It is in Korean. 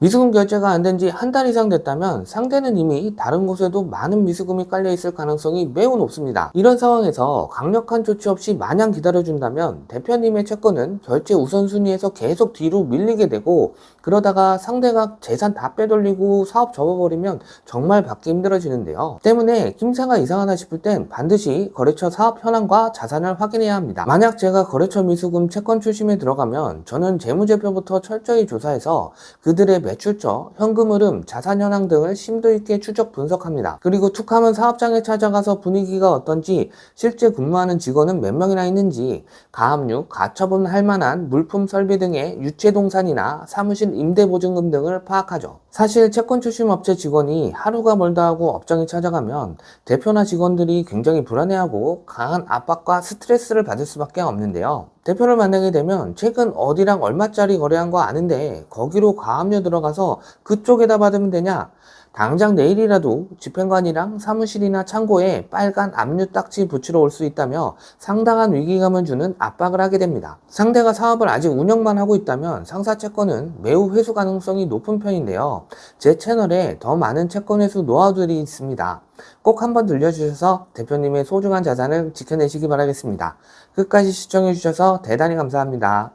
미수금 결제가 안 된 지 한 달 이상 됐다면 상대는 이미 다른 곳에도 많은 미수금이 깔려 있을 가능성이 매우 높습니다. 이런 상황에서 강력한 조치 없이 마냥 기다려준다면 대표님의 채권은 결제 우선순위에서 계속 뒤로 밀리게 되고 그러다가 상대가 재산 다 빼돌리고 사업 접어버리면 정말 받기 힘들어지는데요. 때문에 김새가 이상하다 싶을 땐 반드시 거래처 사업 현황과 자산을 확인해야 합니다. 만약 제가 거래처 미수금 채권 출심에 들어가면 저는 재무제표부터 철저히 조사해서 그들의 매출처, 현금 흐름, 자산 현황 등을 심도 있게 추적 분석합니다. 그리고 툭하면 사업장에 찾아가서 분위기가 어떤지, 실제 근무하는 직원은 몇 명이나 있는지, 가압류, 가처분 할 만한 물품 설비 등의 유체 동산이나 사무실 임대 보증금 등을 파악하죠. 사실 채권 출신 업체 직원이 하루가 멀다 하고 업장에 찾아가면 대표나 직원들이 굉장히 불안해하고 강한 압박과 스트레스를 받을 수밖에 없는데요. 대표를 만나게 되면 최근 어디랑 얼마짜리 거래한 거 아는데 거기로 가압류 들어가서 그쪽에다 받으면 되냐? 당장 내일이라도 집행관이랑 사무실이나 창고에 빨간 압류 딱지 붙이러 올 수 있다며 상당한 위기감을 주는 압박을 하게 됩니다. 상대가 사업을 아직 운영만 하고 있다면 상사 채권은 매우 회수 가능성이 높은 편인데요. 제 채널에 더 많은 채권 회수 노하우들이 있습니다. 꼭 한번 들려주셔서 대표님의 소중한 자산을 지켜내시기 바라겠습니다. 끝까지 시청해주셔서 대단히 감사합니다.